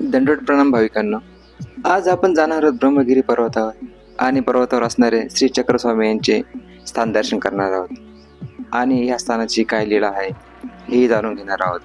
दंडोट प्रणाम भाविकांना. आज आपण जाणार आहोत ब्रह्मगिरी पर्वतावर आणि पर्वतावर असणारे श्री चक्रस्वामी यांचे स्थान दर्शन करणार आहोत. आणि या स्थानाची काय लीला आहे हे जाणून घेणार आहोत.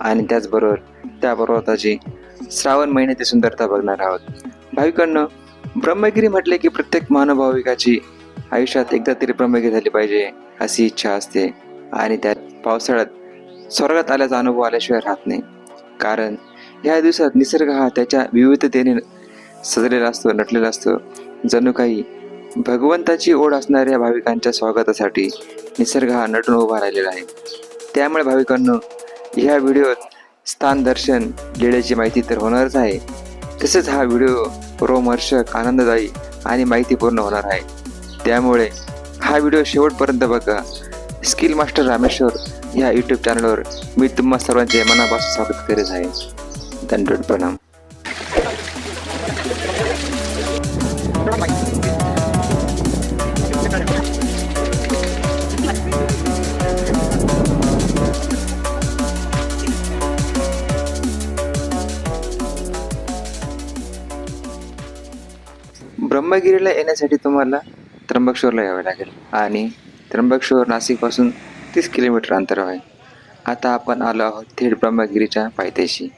आणि त्याचबरोबर त्या पर्वताची श्रावण महिन्याची सुंदरता बघणार आहोत. भाविकांना ब्रह्मगिरी म्हटले की प्रत्येक महानुभाविकाची आयुष्यात एकदा तरी ब्रह्मगिरी झाली पाहिजे अशी इच्छा असते. आणि त्यात पावसाळ्यात स्वर्गात आल्याचा अनुभव आल्याशिवाय राहत नाही. कारण ह्या दिवसात निसर्ग हा त्याच्या विविधतेने सजलेला असतो नटलेला असतो. जणू काही भगवंताची ओढ असणाऱ्या भाविकांच्या स्वागतासाठी निसर्ग हा नटून उभा राहिलेला आहे. त्यामुळे भाविकांनो ह्या व्हिडिओत स्थान दर्शन लिळेची माहिती तर होणारच आहे. तसेच हा व्हिडिओ रोमहर्षक आनंददायी आणि माहितीपूर्ण होणार आहे. त्यामुळे हा व्हिडिओ शेवटपर्यंत बघा. स्किल मास्टर रामेश्वर ह्या यूट्यूब चॅनलवर मी तुम्हा सर्वांचे मनापासून स्वागत करीत आहे. दंडोट प्रणाम ब्रह्मगिरीला येण्यासाठी तुम्हाला त्र्यंबकेश्वरला यावे लागेल. आणि त्र्यंबकेश्वर नाशिकपासून तीस किलोमीटर अंतर आहे. आता आपण आलो आहोत थेट ब्रह्मगिरीच्या पायथ्याशी.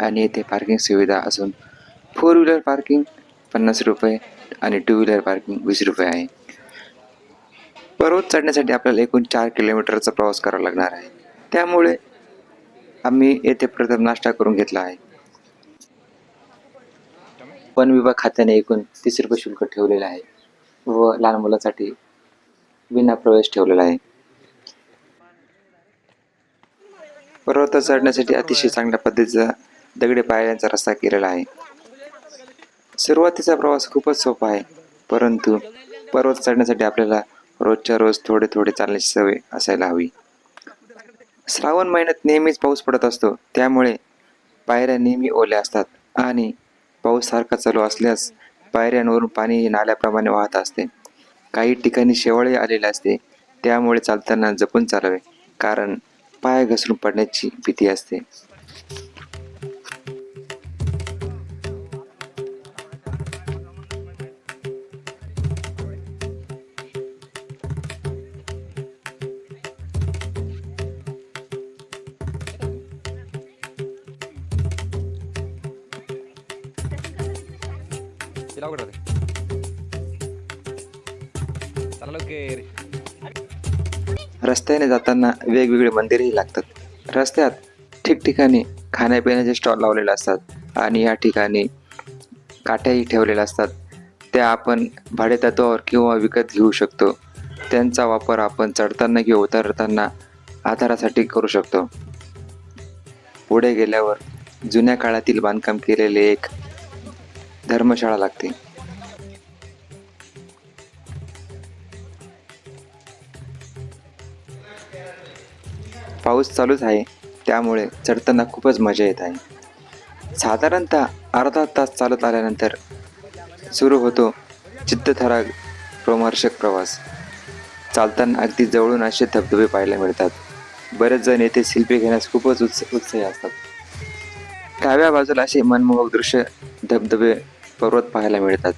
आणि येथे पार्किंग सुविधा असून फोर व्हीलर पार्किंग पन्नास रुपये आणि टू व्हीलर पार्किंग वीस रुपये आहे. पर्वत चढण्यासाठी आपल्याला एकूण चार किलोमीटरचा प्रवास करावा लागणार आहे. त्यामुळे आम्ही येथे प्रथम नाश्ता करून घेतला आहे. वन विभाग खात्याने एकूण तीस रुपये शुल्क ठेवलेलं आहे व लहान मुलांसाठी विना प्रवेश ठेवलेला आहे. पर्वत चढण्यासाठी अतिशय चांगल्या पद्धतीचा दगडी पायऱ्यांचा रस्ता केलेला आहे. सुरुवातीचा प्रवास खूपच सोपा आहे परंतु पर्वत चढण्यासाठी आपल्याला रोजच्या रोज थोडे थोडे चालण्याची सवय असायला हवी. श्रावण महिन्यात नेहमीच पाऊस पडत असतो त्यामुळे पायऱ्या नेहमी ओल्या असतात आणि पाऊस सारखा चालू असल्यास पायऱ्यांवरून पाणी नाल्याप्रमाणे वाहत असते. काही ठिकाणी शेवाळे आलेले असते त्यामुळे चालताना जपून चालावे कारण पाय घसरून पडण्याची भीती असते. तिला चला लवकर रस्त्याने जाताना वेगवेगळे मंदिरही लागतात रस्त्यात ठिकठिकाणी खाण्यापिण्याचे स्टॉल लावलेले असतात आणि या ठिकाणी काठ्याही ठेवलेल्या असतात त्या आपण भाडेतत्वावर किंवा विकत घेऊ शकतो त्यांचा वापर आपण चढताना किंवा उतरताना आधारासाठी करू शकतो पुढे गेल्यावर जुन्या काळातील बांधकाम केलेले एक धर्मशाळा लागते. पाऊस चालूच आहे त्यामुळे चढताना खूपच मजा येत आहे. साधारणतः अर्धा तास चालत आल्यानंतर सुरू होतो चित्तथराग रोमहर्षक प्रवास. चालताना अगदी जवळून असे धबधबे पाहायला मिळतात. बरेच जण येथे शिल्पी घेण्यास खूपच उत्स उत्साही असतात. डाव्या बाजूला असे मनमोहक दृश्य धबधबे पर्वत पाहायला मिळतात.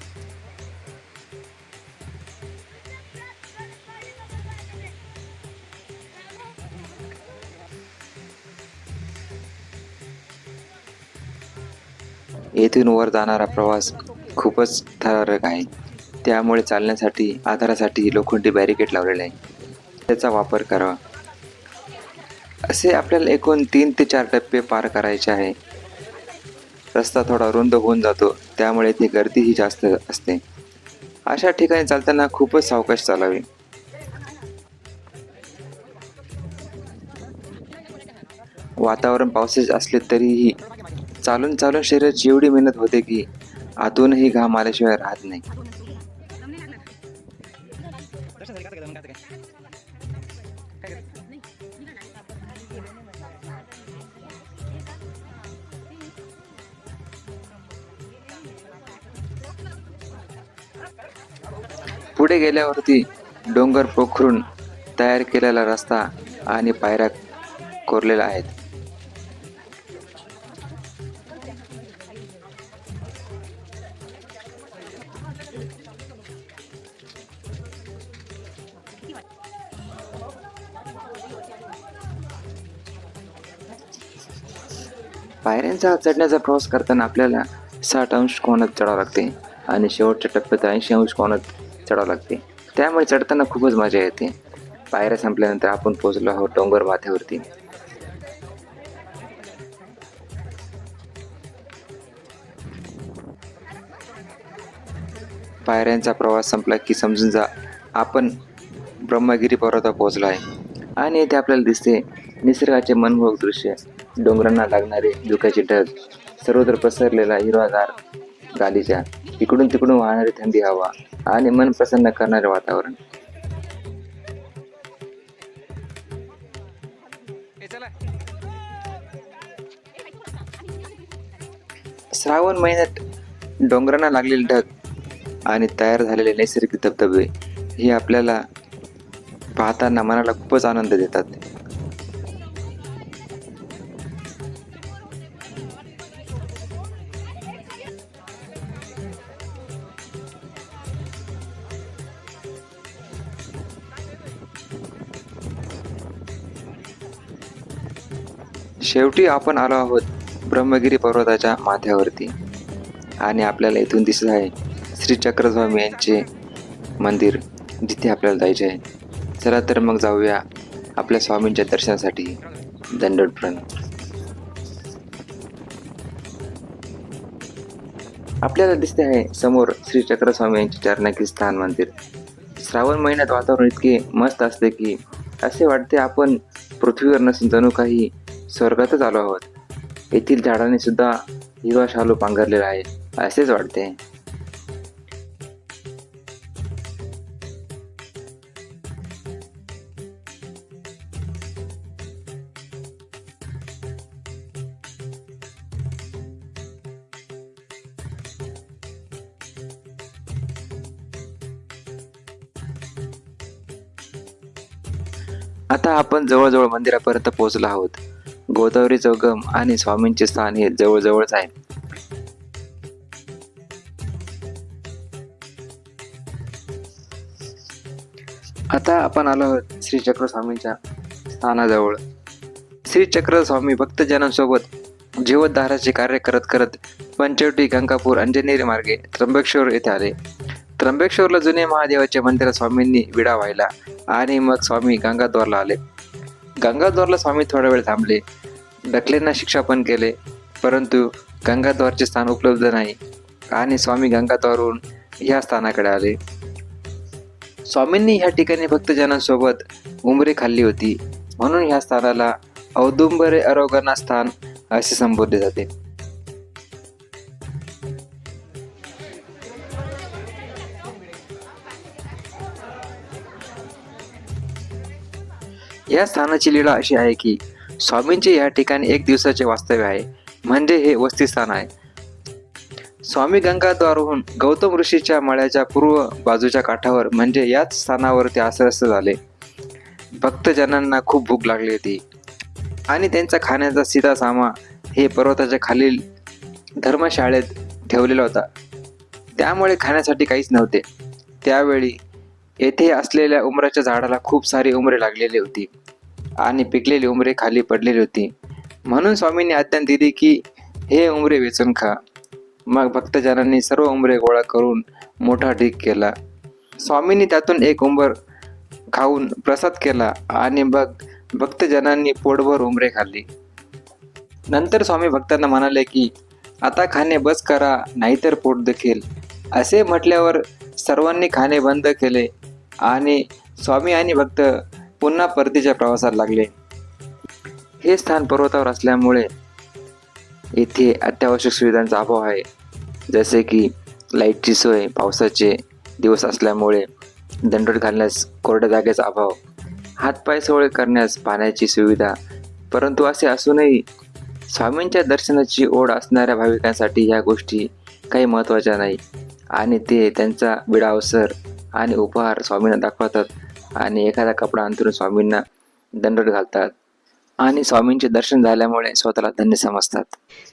येथून वर जाणारा प्रवास खूपच थरारक आहे. त्यामुळे चालण्यासाठी आधारासाठी लोखंडी बॅरिकेड लावलेले आहे. त्याचा वापर करावा. असे आपल्याला एकूण तीन ते चार टप्पे पार करायचे आहे. रस्ता थोडा रुंद होऊन जातो त्यामुळे इथे गर्दीही जास्त असते. अशा ठिकाणी चालताना खूपच सावकाश चालावे. वातावरण पावसाचे असले तरीही चालून चालून शरीराची एवढी मेहनत होते की आतूनही घाम आल्याशिवाय राहत नाही. पुढे गेल्यावरती डोंगर पोखरून तयार केलेला रस्ता आणि पायऱ्या कोरलेल्या आहेत. पायऱ्यांचा चढण्याचा प्रवास करताना आपल्याला साठ अंश कोणात चढावं लागते. आणि शेवटच्या टप्प्यात ऐंशी अंश कोणात चढावं लागते. त्यामुळे चढताना खूपच मजा येते. पायऱ्या संपल्यानंतर आपण पोचलो आहोत डोंगर माथ्यावरती. पायऱ्यांचा प्रवास संपला की समजून जा आपण ब्रह्मगिरी पर्वतावर पोहोचलो आहे. आणि येथे आपल्याला दिसते निसर्गाचे मनमोहक दृश्य डोंगरांना लागणारे धुक्याचे ढग सर्वत्र पसरलेला हिरवागार गालीच्या इकडून तिकडून वाहणारी थंडी हवा आणि मन प्रसन्न करणारे वातावरण. श्रावण महिन्यात डोंगरांना लागलेले ढग आणि तयार झालेले नैसर्गिक धबधबे हे आपल्याला पाहताना मनाला खूपच आनंद देतात. शेवटी आपण आलो आहोत ब्रह्मगिरी पर्वताच्या माथ्यावरती. आणि आपल्याला इथून दिसत आहे श्री चक्रस्वामी यांचे मंदिर जिथे आपल्याला जायचे आहे. चला तर मग जाऊया आपल्या स्वामींच्या दर्शनासाठी. दंडोत प्रणव आपल्याला दिसते आहे समोर श्री चक्रस्वामी यांचे चरणाकी स्थान मंदिर. श्रावण महिन्यात वातावरण इतके मस्त असते की असे वाटते आपण पृथ्वीवर नसून जणू काही स्वर्गातच आलो आहोत. येथील झाडांनी सुद्धा हिरवा शालू पांघरलेला आहे असेच वाटते. आता आपण जवळजवळ मंदिरापर्यंत पोहोचलो आहोत. गोदावरी चौगम आणि स्वामींचे स्थान हे जवळजवळच आहे. आता आपण आलो आहोत श्री चक्र स्वामींच्या स्थानाजवळ. श्री चक्र स्वामी भक्तजनांसोबत जीवतधाराचे कार्य करत करत पंचवटी गंगापूर अंजनेरी मार्गे त्र्यंबकेश्वर येथे आले. त्र्यंबकेश्वरला जुने महादेवाच्या मंदिरात स्वामींनी विडा व्हायला आणि मग स्वामी गंगाद्वारला आले. गंगाद्वारला स्वामी थोडा वेळ थांबले. डकलेंना शिक्षा पण केले परंतु गंगाद्वारचे स्थान उपलब्ध नाही आणि स्वामी गंगाद्वारहून ह्या स्थानाकडे आले. स्वामींनी ह्या ठिकाणी भक्तजनांसोबत उमरे खाल्ली होती म्हणून ह्या स्थानाला औदुंबरे अरोगणा स्थान असे संबोधले जाते. या स्थानाची लीला अशी आहे की स्वामींचे या ठिकाणी एक दिवसाचे वास्तव्य आहे. म्हणजे हे वस्तीस्थान आहे. स्वामी गंगाद्वारहून गौतम ऋषीच्या मळ्याच्या पूर्व बाजूच्या काठावर म्हणजे याच स्थानावर ते आश्रस्त झाले. भक्तजनांना खूप भूक लागली होती. आणि त्यांचा खाण्याचा सीता सामा हे पर्वताच्या खालील धर्मशाळेत ठेवलेला होता. त्यामुळे खाण्यासाठी काहीच नव्हते. त्यावेळी येथे असलेल्या उमराच्या झाडाला खूप सारी उमरे लागलेली होती. आणि पिकलेली उमरे खाली पडलेली होती. म्हणून स्वामींनी आज्ञा दिली की हे उमरे वेचून खा. मग भक्तजनांनी सर्व उमरे गोळा करून मोठा ढीक केला. स्वामींनी त्यातून एक उंबर खाऊन प्रसाद केला आणि मग भक्तजनांनी पोटभर उमरे खाल्ली. नंतर स्वामी भक्तांना म्हणाले की आता खाणे बस करा नाहीतर पोट दुखेल. असे म्हटल्यावर सर्वांनी खाणे बंद केले आणि स्वामी आणि भक्त पुन्हा परतीच्या प्रवासात लागले. हे स्थान पर्वतावर असल्यामुळे येथे अत्यावश्यक सुविधांचा अभाव आहे. जसे की लाईटची सोय पावसाचे दिवस असल्यामुळे दंडोत घालण्यास कोरड्या जागेचा अभाव हातपाय सोळे करण्यास पाण्याची सुविधा परंतु असे असूनही स्वामींच्या दर्शनाची ओढ असणाऱ्या भाविकांसाठी ह्या गोष्टी काही महत्त्वाच्या नाही. आणि ते त्यांचा विडा अवसर आणि उपहार स्वामींना दाखवतात. आणि एखादा कपडा अंतरून स्वामींना दंडट घालतात. आणि स्वामींचे दर्शन झाल्यामुळे स्वतःला धन्य समजतात.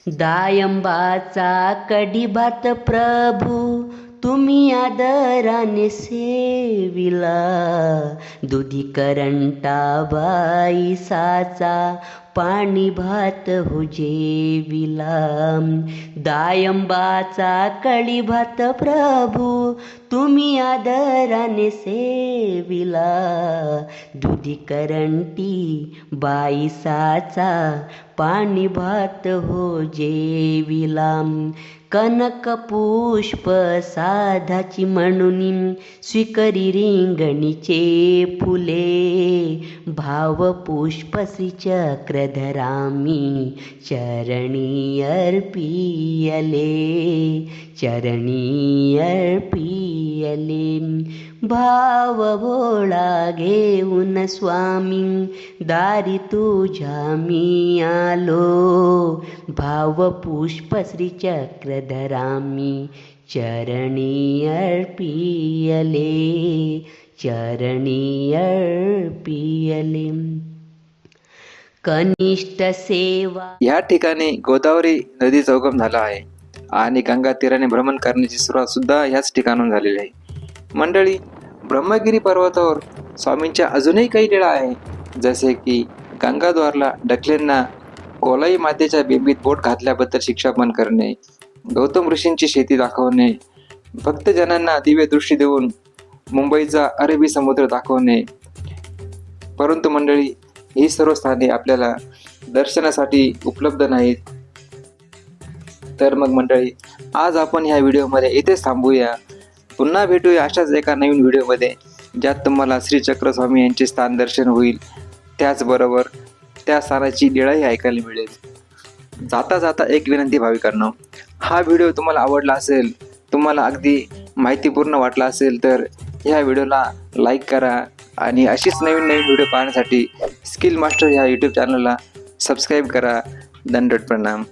दायंबाचा कडी भात प्रभू तुम्ही आदराने सेविला. दुधी करंटा बाई साचा पाणी भात हो जेविला. दायंबाचा कळी भात प्रभू तुम्ही आदराने सेविला. दुधी करंटी बाई साचा पाणी भात हो जेविला. कनकपुष्पसाधी मनुनि स्वीकरिगणि फुले भावपुष्पसि चक्रधरामि चरणीयर्पीयले। अर्पियले भाव भोळा घेऊन स्वामी दारी तुझ्या मी आलो भाव पुष्प श्री चक्रधरामी चरणी अर्पियले चरणी अर्पियले कनिष्ठ सेवा या ठिकाणी गोदावरी नदीचा उगम झाला आहे आणि गंगा तीराने भ्रमण करण्याची सुरुवात सुद्धा ह्याच ठिकाणून झालेली आहे मंडळी ब्रह्मगिरी पर्वतावर स्वामींच्या अजूनही काही लीळा आहे. जसे की गंगाद्वारला डकलेंना कोलाई मातेच्या बेंबीत बोट घातल्याबद्दल शिक्षापन करणे गौतम ऋषींची शेती दाखवणे भक्तजनांना दिव्य दृष्टी देऊन मुंबईचा अरबी समुद्र दाखवणे. परंतु मंडळी ही सर्व स्थाने आपल्याला दर्शनासाठी उपलब्ध नाहीत. तर मग मंडळी आज आपण ह्या व्हिडिओमध्ये इथेच थांबूया. पुन्हा भेटूया अशाच एका नवीन व्हिडिओमध्ये ज्यात तुम्हाला श्री चक्रस्वामी यांचे स्थान दर्शन होईल. त्याचबरोबर त्या स्थानाची लिळाही ऐकायला मिळेल. जाता जाता एक विनंती भाविकांना हा व्हिडिओ तुम्हाला आवडला असेल तुम्हाला अगदी माहितीपूर्ण वाटला असेल तर ह्या व्हिडिओला लाईक करा आणि अशीच नवीन नवीन व्हिडिओ पाहण्यासाठी स्किल मास्टर ह्या यूट्यूब चॅनलला सबस्क्राईब करा. दंडट प्रणाम